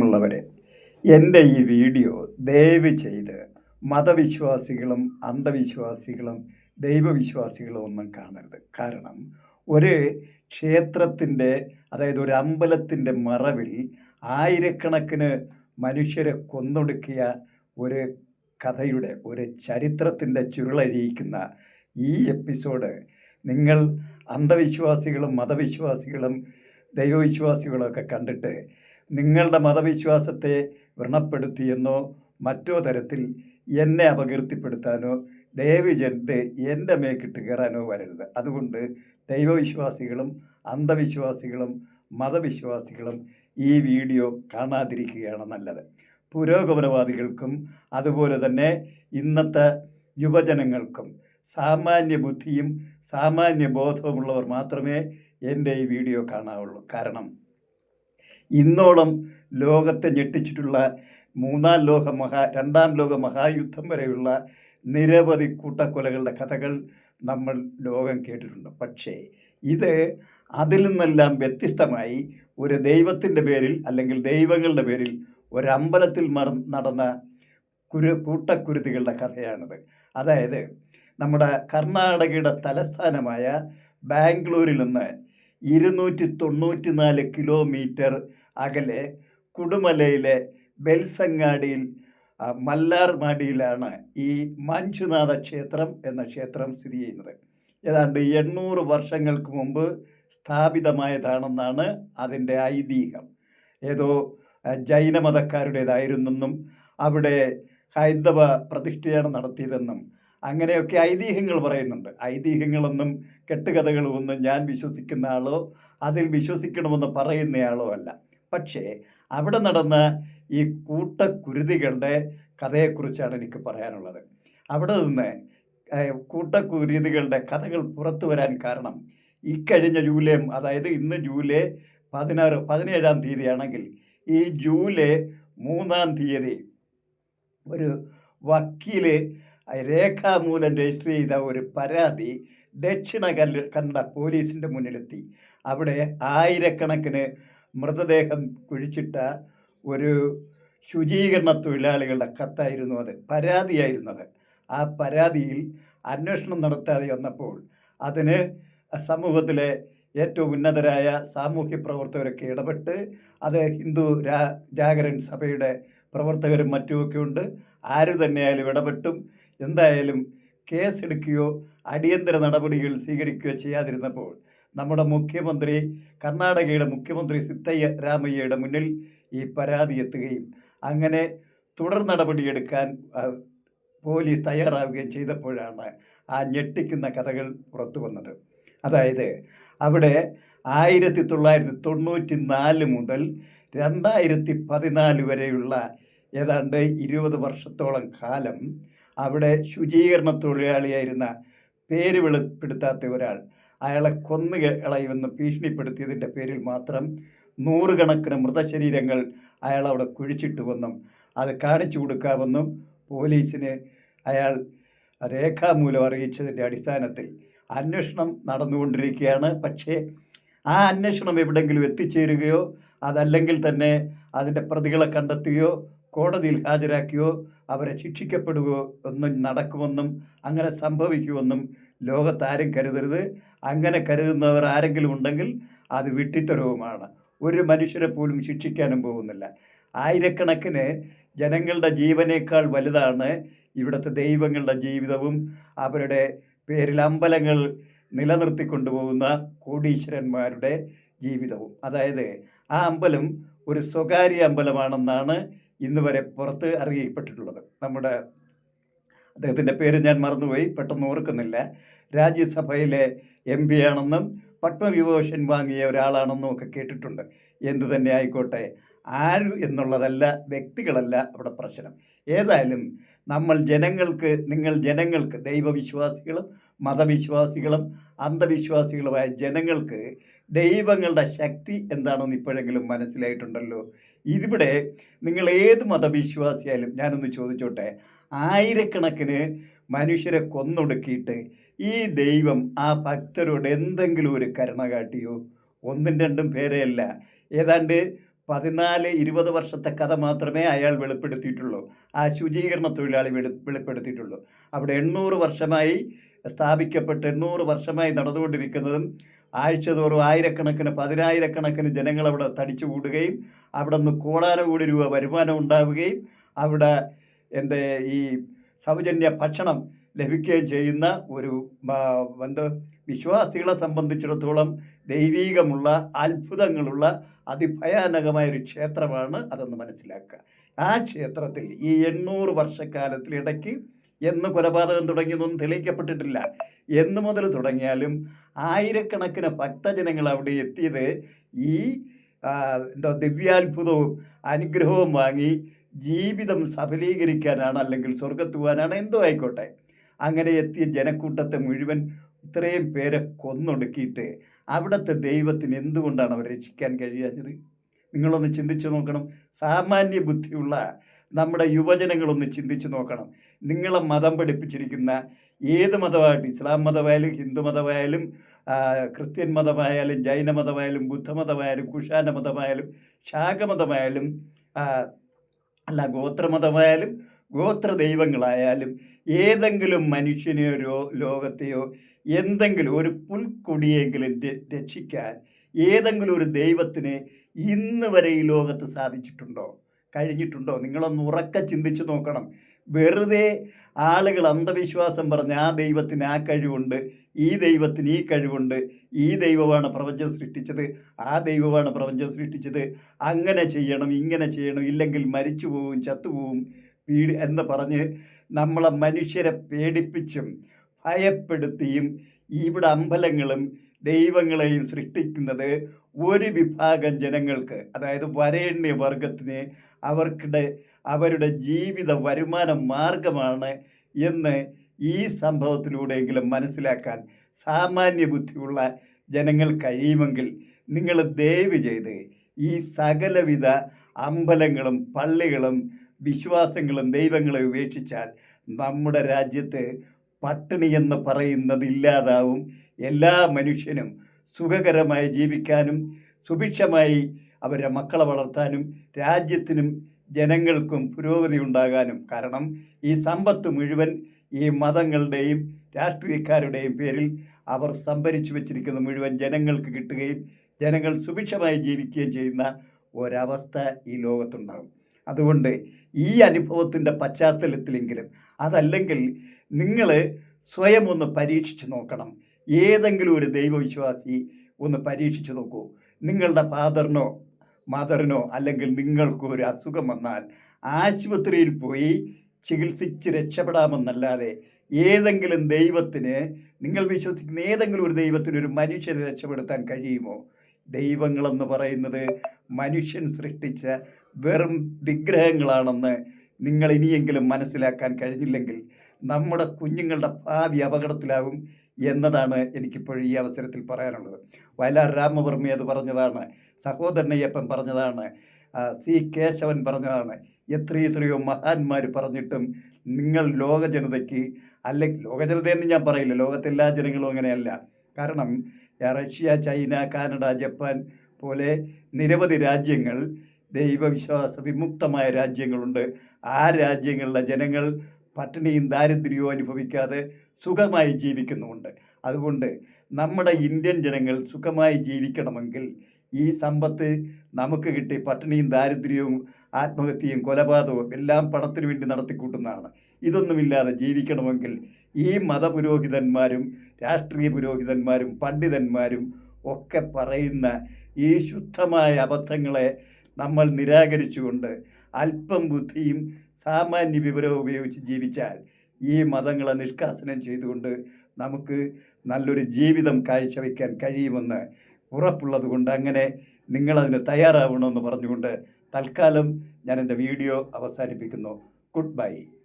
ഉള്ളവരെ എന്റെ ഈ വീഡിയോ ദയവ് ചെയ്ത് മതവിശ്വാസികളും അന്ധവിശ്വാസികളും ദൈവവിശ്വാസികളും ഒന്നും കാണരുത്. കാരണം ഒരു ക്ഷേത്രത്തിന്റെ അതായത് ഒരു അമ്പലത്തിന്റെ മറവിൽ ആയിരക്കണക്കിന് മനുഷ്യരെ കൊന്നൊടുക്കിയ ഒരു കഥയുടെ ഒരു ചരിത്രത്തിന്റെ ചുരുളഴിയിക്കുന്ന ഈ എപ്പിസോഡ് നിങ്ങൾ അന്ധവിശ്വാസികളും മതവിശ്വാസികളും ദൈവവിശ്വാസികളൊക്കെ കണ്ടിട്ട് നിങ്ങളുടെ മതവിശ്വാസത്തെ വ്രണപ്പെടുത്തിയെന്നോ മറ്റോ തരത്തിൽ എന്നെ അപകീർത്തിപ്പെടുത്താനോ ദയവ് എന്റെ മേക്കിട്ട് കയറാനോ വരരുത്. അതുകൊണ്ട് ദൈവവിശ്വാസികളും അന്ധവിശ്വാസികളും മതവിശ്വാസികളും ഈ വീഡിയോ കാണാതിരിക്കുകയാണ് നല്ലത്. പുരോഗമനവാദികൾക്കും അതുപോലെ തന്നെ ഇന്നത്തെ യുവജനങ്ങൾക്കും സാമാന്യ ബുദ്ധിയും സാമാന്യ ബോധവുമുള്ളവർ മാത്രമേ എന്റെ ഈ വീഡിയോ കാണാവുള്ളൂ. കാരണം ഇന്നോളം ലോകത്തെ ഞെട്ടിച്ചിട്ടുള്ള മൂന്നാം ലോക മഹാ രണ്ടാം ലോക മഹായുദ്ധം വരെയുള്ള നിരവധി കൂട്ടക്കൊലകളുടെ കഥകൾ നമ്മൾ ലോകം കേട്ടിട്ടുണ്ട്. പക്ഷേ ഇത് അതിൽ നിന്നെല്ലാം വ്യത്യസ്തമായി ഒരു ദൈവത്തിന്റെ പേരിൽ അല്ലെങ്കിൽ ദൈവങ്ങളുടെ പേരിൽ ഒരമ്പലത്തിൽ മറ നടന്ന കുരു കൂട്ടക്കുരുതികളുടെ കഥയാണിത്. അതായത് നമ്മുടെ കർണാടകയുടെ തലസ്ഥാനമായ ബാംഗ്ലൂരിൽ നിന്ന് ഇരുന്നൂറ്റി തൊണ്ണൂറ്റി നാല് കിലോമീറ്റർ അകലെ കുടുമലയിലെ ബെൽസങ്ങാടിയിൽ മല്ലാർ മല്ലാർമാടിയിലാണ് ഈ മഞ്ജുനാഥ ക്ഷേത്രം എന്ന ക്ഷേത്രം സ്ഥിതി ചെയ്യുന്നത്. ഏതാണ്ട് എണ്ണൂറ് വർഷങ്ങൾക്ക് മുമ്പ് സ്ഥാപിതമായതാണെന്നാണ് അതിന്റെ ഐതിഹ്യം. ഏതോ ജൈനമതക്കാരുടേതായിരുന്നെന്നും അവിടെ ഹൈന്ദവ പ്രതിഷ്ഠയാണ് നടത്തിയതെന്നും അങ്ങനെയൊക്കെ ഐതിഹ്യങ്ങൾ പറയുന്നുണ്ട്. ഐതിഹ്യങ്ങളൊന്നും കെട്ടുകഥകളും ഒന്നും ഞാൻ വിശ്വസിക്കുന്ന ആളോ അതിൽ വിശ്വസിക്കണമെന്ന് പറയുന്നയാളോ അല്ല. പക്ഷേ അവിടെ നടന്ന ഈ കൂട്ടക്കുരുതികളുടെ കഥയെക്കുറിച്ചാണ് എനിക്ക് പറയാനുള്ളത്. അവിടെ നിന്ന് കൂട്ടക്കുരുതികളുടെ കഥകൾ പുറത്തു വരാൻ കാരണം ഇക്കഴിഞ്ഞ ജൂലൈ അതായത് ഇന്ന് ജൂലൈ പതിനാറ് പതിനേഴാം തീയതിയാണെങ്കിൽ ഈ ജൂലൈ മൂന്നാം തീയതി ഒരു വക്കീൽ രേഖാമൂലം രജിസ്റ്റർ ചെയ്ത ഒരു പരാതി ദക്ഷിണ കന്നഡ പോലീസിന്റെ മുന്നിലെത്തി. അവിടെ ആയിരക്കണക്കിന് മൃതദേഹം കുഴിച്ചിട്ട ഒരു ശുചീകരണ തൊഴിലാളികളുടെ കത്തായിരുന്നു അത് പരാതിയായിരുന്നത് ആ പരാതിയിൽ അന്വേഷണം നടത്താതെ വന്നപ്പോൾ അതിന് സമൂഹത്തിലെ ഏറ്റവും ഉന്നതരായ സാമൂഹ്യ പ്രവർത്തകരൊക്കെ ഇടപെട്ട് അത് ഹിന്ദു രാ ജാഗരൺ സഭയുടെ പ്രവർത്തകരും മറ്റുമൊക്കെ ഉണ്ട്. ആര് തന്നെയായാലും ഇടപെട്ടും. എന്തായാലും കേസെടുക്കുകയോ അടിയന്തര നടപടികൾ സ്വീകരിക്കുകയോ ചെയ്യാതിരുന്നപ്പോൾ നമ്മുടെ മുഖ്യമന്ത്രി കർണാടകയുടെ മുഖ്യമന്ത്രി സിദ്ധയ്യ രാമയ്യയുടെ മുന്നിൽ ഈ പരാതി എത്തുകയും അങ്ങനെ തുടർ നടപടിയെടുക്കാൻ പോലീസ് തയ്യാറാവുകയും ചെയ്തപ്പോഴാണ് ആ ഞെട്ടിക്കുന്ന കഥകൾ പുറത്തു വന്നത്. അതായത് അവിടെ ആയിരത്തി തൊള്ളായിരത്തി തൊണ്ണൂറ്റി നാല് മുതൽ രണ്ടായിരത്തി പതിനാല് വരെയുള്ള ഏതാണ്ട് ഇരുപത് വർഷത്തോളം കാലം അവിടെ ശുചീകരണ തൊഴിലാളിയായിരുന്ന പേര് വെളിപ്പെടുത്താത്ത ഒരാൾ അയാളെ കൊന്നു കളയുമെന്ന് ഭീഷണിപ്പെടുത്തിയതിന്റെ പേരിൽ മാത്രം നൂറുകണക്കിന് മൃതശരീരങ്ങൾ അയാൾ അവിടെ കുഴിച്ചിട്ടുവെന്നും അത് കാണിച്ചു കൊടുക്കാമെന്നും പോലീസിന് അയാൾ രേഖാമൂലം അറിയിച്ചതിന്റെ അടിസ്ഥാനത്തിൽ അന്വേഷണം നടന്നുകൊണ്ടിരിക്കുകയാണ്. പക്ഷേ ആ അന്വേഷണം എവിടെങ്കിലും എത്തിച്ചേരുകയോ അതല്ലെങ്കിൽ തന്നെ അതിന്റെ പ്രതികളെ കണ്ടെത്തുകയോ കോടതിയിൽ ഹാജരാക്കിയോ അവരെ ശിക്ഷിക്കപ്പെടുകയോ ഒന്നും നടക്കുമെന്നും അങ്ങനെ സംഭവിക്കുമെന്നും ലോകത്താരും കരുതരുത്. അങ്ങനെ കരുതുന്നവർ ആരെങ്കിലും ഉണ്ടെങ്കിൽ അത് വിട്ടിത്തരവുമാണ്. ഒരു മനുഷ്യരെ പോലും ശിക്ഷിക്കാനും പോകുന്നില്ല. ആയിരക്കണക്കിന് ജനങ്ങളുടെ ജീവനേക്കാൾ വലുതാണ് ഇവിടുത്തെ ദൈവങ്ങളുടെ ജീവിതവും അവരുടെ പേരിൽ അമ്പലങ്ങൾ നിലനിർത്തിക്കൊണ്ടുപോകുന്ന കോടീശ്വരന്മാരുടെ ജീവിതവും. അതായത് ആ അമ്പലം ഒരു സ്വകാര്യ അമ്പലമാണെന്നാണ് ഇന്ന് വരെ പുറത്ത് അറിയപ്പെട്ടിട്ടുള്ളത്. നമ്മുടെ അദ്ദേഹത്തിന്റെ പേര് ഞാൻ മറന്നുപോയി പെട്ടെന്ന് ഓർക്കുന്നില്ല. രാജ്യസഭയിലെ എം പി ആണെന്നും പത്മവിഭൂഷൺ വാങ്ങിയ ഒരാളാണെന്നും ഒക്കെ കേട്ടിട്ടുണ്ട്. എന്തു തന്നെ ആയിക്കോട്ടെ ആര് എന്നുള്ളതല്ല വ്യക്തികളല്ല അവിടെ പ്രശ്നം. ഏതായാലും നമ്മൾ ജനങ്ങൾക്ക് നിങ്ങൾ ജനങ്ങൾക്ക് ദൈവവിശ്വാസികളും മതവിശ്വാസികളും അന്ധവിശ്വാസികളുമായ ജനങ്ങൾക്ക് ദൈവങ്ങളുടെ ശക്തി എന്താണെന്ന് ഇപ്പോഴെങ്കിലും മനസ്സിലായിട്ടുണ്ടല്ലോ? ഇതിവിടെ നിങ്ങൾ ഏത് മതവിശ്വാസിയായാലും ഞാനൊന്ന് ചോദിച്ചോട്ടെ ആയിരക്കണക്കിന് മനുഷ്യരെ കൊന്നൊടുക്കിയിട്ട് ഈ ദൈവം ആ ഭക്തരോട് എന്തെങ്കിലും ഒരു കരുണ കാട്ടിയോ? ഒന്നും രണ്ടും പേരെയല്ല. ഏതാണ്ട് പതിനാല് ഇരുപത് വർഷത്തെ കഥ മാത്രമേ അയാൾ വെളിപ്പെടുത്തിയിട്ടുള്ളൂ. ആ ശുചീകരണ തൊഴിലാളി വെളി വെളിപ്പെടുത്തിയിട്ടുള്ളൂ. അവിടെ എണ്ണൂറ് വർഷമായി സ്ഥാപിക്കപ്പെട്ട് എണ്ണൂറ് വർഷമായി നടന്നുകൊണ്ടിരിക്കുന്നതും ആഴ്ചതോറും ആയിരക്കണക്കിന് പതിനായിരക്കണക്കിന് ജനങ്ങൾ അവിടെ തടിച്ചു കൂടുകയും അവിടെ നിന്ന് കോടാനുകൂടി രൂപ വരുമാനം ഉണ്ടാവുകയും അവിടെ എന്താ ഈ സൗജന്യ ഭക്ഷണം ലഭിക്കുകയും ചെയ്യുന്ന ഒരു എന്ത് വിശ്വാസികളെ സംബന്ധിച്ചിടത്തോളം ദൈവീകമുള്ള അത്ഭുതങ്ങളുള്ള അതിഭയാനകമായ ഒരു ക്ഷേത്രമാണ് അതെന്ന് മനസ്സിലാക്കുക. ആ ക്ഷേത്രത്തിൽ ഈ എണ്ണൂറ് വർഷക്കാലത്തിലിടയ്ക്ക് എന്ന് കൊലപാതകം തുടങ്ങിയതൊന്നും തെളിയിക്കപ്പെട്ടിട്ടില്ല. എന്ന് മുതൽ തുടങ്ങിയാലും ആയിരക്കണക്കിന് ഭക്തജനങ്ങൾ അവിടെ എത്തിയത് ഈ എന്താ ദിവ്യാത്ഭുതവും അനുഗ്രഹവും വാങ്ങി ജീവിതം സഫലീകരിക്കാനാണ് അല്ലെങ്കിൽ സ്വർഗത്ത് പോകാനാണ് എന്തോ ആയിക്കോട്ടെ. അങ്ങനെ എത്തിയ ജനക്കൂട്ടത്തെ മുഴുവൻ ഇത്രയും പേരെ കൊന്നൊടുക്കിയിട്ട് അവിടുത്തെ ദൈവത്തിന് എന്തുകൊണ്ടാണ് അവരെ രക്ഷിക്കാൻ കഴിയാഞ്ഞത്? നിങ്ങളൊന്ന് ചിന്തിച്ചു നോക്കണം. സാമാന്യ ബുദ്ധിയുള്ള നമ്മുടെ യുവജനങ്ങളൊന്ന് ചിന്തിച്ചു നോക്കണം. നിങ്ങളെ മതം പഠിപ്പിച്ചിരിക്കുന്ന ഏത് മതമായിട്ട്? ഇസ്ലാം മതമായാലും ഹിന്ദു മതമായാലും ക്രിസ്ത്യൻ മതമായാലും ജൈന മതമായാലും ബുദ്ധമതമായാലും കുഷാന മതമായാലും ശാഖമതമായാലും അല്ല ഗോത്രമതമായാലും ഗോത്ര ദൈവങ്ങളായാലും ഏതെങ്കിലും മനുഷ്യനെയോ ലോകത്തെയോ എന്തെങ്കിലും ഒരു പുൽക്കൊടിയെങ്കിലും രക്ഷിക്കാൻ ഏതെങ്കിലും ഒരു ദൈവത്തിന് ഇന്ന് വരെ ഈ ലോകത്ത് സാധിച്ചിട്ടുണ്ടോ? കഴിഞ്ഞിട്ടുണ്ടോ? നിങ്ങളൊന്ന് ഉറക്കെ ചിന്തിച്ചു നോക്കണം. വെറുതെ ആളുകൾ അന്ധവിശ്വാസം പറഞ്ഞ് ആ ദൈവത്തിന് ആ കഴിവുണ്ട് ഈ ദൈവത്തിന് ഈ കഴിവുണ്ട് ഈ ദൈവമാണ് പ്രപഞ്ചം സൃഷ്ടിച്ചത് ആ ദൈവമാണ് പ്രപഞ്ചം സൃഷ്ടിച്ചത് അങ്ങനെ ചെയ്യണം ഇങ്ങനെ ചെയ്യണം ഇല്ലെങ്കിൽ മരിച്ചു പോവും ചത്തുപോവും വീട് എന്ന് പറഞ്ഞ് നമ്മളെ മനുഷ്യരെ പേടിപ്പിച്ചും ഭയപ്പെടുത്തിയും ഇവിടെ അമ്പലങ്ങളും ദൈവങ്ങളെയും സൃഷ്ടിക്കുന്നത് ഒരു വിഭാഗം ജനങ്ങൾക്ക് അതായത് വരേണ്യ വർഗത്തിന് അവർക്കിടെ അവരുടെ ജീവിത വരുമാന മാർഗമാണ് എന്ന് ഈ സംഭവത്തിലൂടെയെങ്കിലും മനസ്സിലാക്കാൻ സാമാന്യ ബുദ്ധിയുള്ള ജനങ്ങൾ കഴിയുമെങ്കിൽ നിങ്ങൾ ദയവ് ചെയ്ത് ഈ സകലവിധ അമ്പലങ്ങളും പള്ളികളും വിശ്വാസങ്ങളും ദൈവങ്ങളെ ഉപേക്ഷിച്ചാൽ നമ്മുടെ രാജ്യത്ത് പട്ടിണി എന്ന് പറയുന്നത് ഇല്ലാതാവും. എല്ലാ മനുഷ്യനും സുഖകരമായി ജീവിക്കാനും സുഭിക്ഷമായി അവരെ മക്കളെ വളർത്താനും രാജ്യത്തിനും ജനങ്ങൾക്കും പുരോഗതി ഉണ്ടാകാനും. കാരണം ഈ സമ്പത്ത് മുഴുവൻ ഈ മതങ്ങളുടെയും രാഷ്ട്രീയക്കാരുടെയും പേരിൽ അവർ സംഭരിച്ചു വച്ചിരിക്കുന്ന മുഴുവൻ ജനങ്ങൾക്ക് കിട്ടുകയും ജനങ്ങൾ സുഭിക്ഷമായി ജീവിക്കുകയും ചെയ്യുന്ന ഒരവസ്ഥ ഈ ലോകത്തുണ്ടാകും. അതുകൊണ്ട് ഈ അനുഭവത്തിന്റെ പശ്ചാത്തലത്തിലെങ്കിലും അതല്ലെങ്കിൽ നിങ്ങൾ സ്വയം ഒന്ന് പരീക്ഷിച്ച് നോക്കണം. ഏതെങ്കിലും ഒരു ദൈവവിശ്വാസി ഒന്ന് പരീക്ഷിച്ച് നോക്കൂ. നിങ്ങളുടെ ഫാദറിനോ മദറിനോ അല്ലെങ്കിൽ നിങ്ങൾക്കോ ഒരു അസുഖം വന്നാൽ ആശുപത്രിയിൽ പോയി ചികിത്സിച്ച് രക്ഷപ്പെടാമെന്നല്ലാതെ ഏതെങ്കിലും ദൈവത്തിന് നിങ്ങൾ വിശ്വസിക്കുന്ന ഏതെങ്കിലും ഒരു ദൈവത്തിന് ഒരു മനുഷ്യനെ രക്ഷപ്പെടുത്താൻ കഴിയുമോ? ദൈവങ്ങളെന്ന് പറയുന്നത് മനുഷ്യൻ സൃഷ്ടിച്ച വെറും വിഗ്രഹങ്ങളാണെന്ന് നിങ്ങൾ ഇനിയെങ്കിലും മനസ്സിലാക്കാൻ കഴിഞ്ഞില്ലെങ്കിൽ നമ്മുടെ കുഞ്ഞുങ്ങളുടെ ഭാവി അപകടത്തിലാകും എന്നതാണ് എനിക്കിപ്പോഴും ഈ അവസരത്തിൽ പറയാനുള്ളത്. വയലാർ രാമവർമ്മി അത് പറഞ്ഞതാണ് സഹോദരനയ്യപ്പൻ പറഞ്ഞതാണ് സി കേശവൻ പറഞ്ഞതാണ് എത്രയോ എത്രയോ മഹാന്മാർ പറഞ്ഞിട്ടും നിങ്ങൾ ലോക ജനതയ്ക്ക് അല്ലെങ്കിൽ ലോക ജനതയെന്ന് ഞാൻ പറയില്ല ലോകത്തെല്ലാ ജനങ്ങളും അങ്ങനെയല്ല. കാരണം റഷ്യ ചൈന കാനഡ ജപ്പാൻ പോലെ നിരവധി രാജ്യങ്ങൾ ദൈവവിശ്വാസ വിമുക്തമായ രാജ്യങ്ങളുണ്ട്. ആ രാജ്യങ്ങളിലെ ജനങ്ങൾ പട്ടിണിയും ദാരിദ്ര്യവും അനുഭവിക്കാതെ സുഖമായി ജീവിക്കുന്നുമുണ്ട്. അതുകൊണ്ട് നമ്മുടെ ഇന്ത്യൻ ജനങ്ങൾ സുഖമായി ജീവിക്കണമെങ്കിൽ ഈ സമ്പത്ത് നമുക്ക് കിട്ടി പട്ടിണിയും ദാരിദ്ര്യവും ആത്മഹത്യയും കൊലപാതകവും എല്ലാം പണത്തിനു വേണ്ടി നടത്തിക്കൂട്ടുന്നതാണ്. ഇതൊന്നുമില്ലാതെ ജീവിക്കണമെങ്കിൽ ഈ മതപുരോഹിതന്മാരും രാഷ്ട്രീയ പുരോഹിതന്മാരും പണ്ഡിതന്മാരും ഒക്കെ പറയുന്ന ഈ ശുദ്ധമായ അബദ്ധങ്ങളെ നമ്മൾ നിരാകരിച്ചുകൊണ്ട് അല്പം ബുദ്ധിയും സാമാന്യ വിവരവും ഉപയോഗിച്ച് ജീവിച്ചാൽ ഈ മതങ്ങളെ നിഷ്കാസനം ചെയ്തുകൊണ്ട് നമുക്ക് നല്ലൊരു ജീവിതം കാഴ്ചവെക്കാൻ കഴിയുമെന്ന് ഉറപ്പുള്ളത് കൊണ്ട് അങ്ങനെ നിങ്ങളതിന് തയ്യാറാവണമെന്ന് പറഞ്ഞുകൊണ്ട് തൽക്കാലം ഞാൻ എന്റെ വീഡിയോ അവസാനിപ്പിക്കുന്നു. Good bye.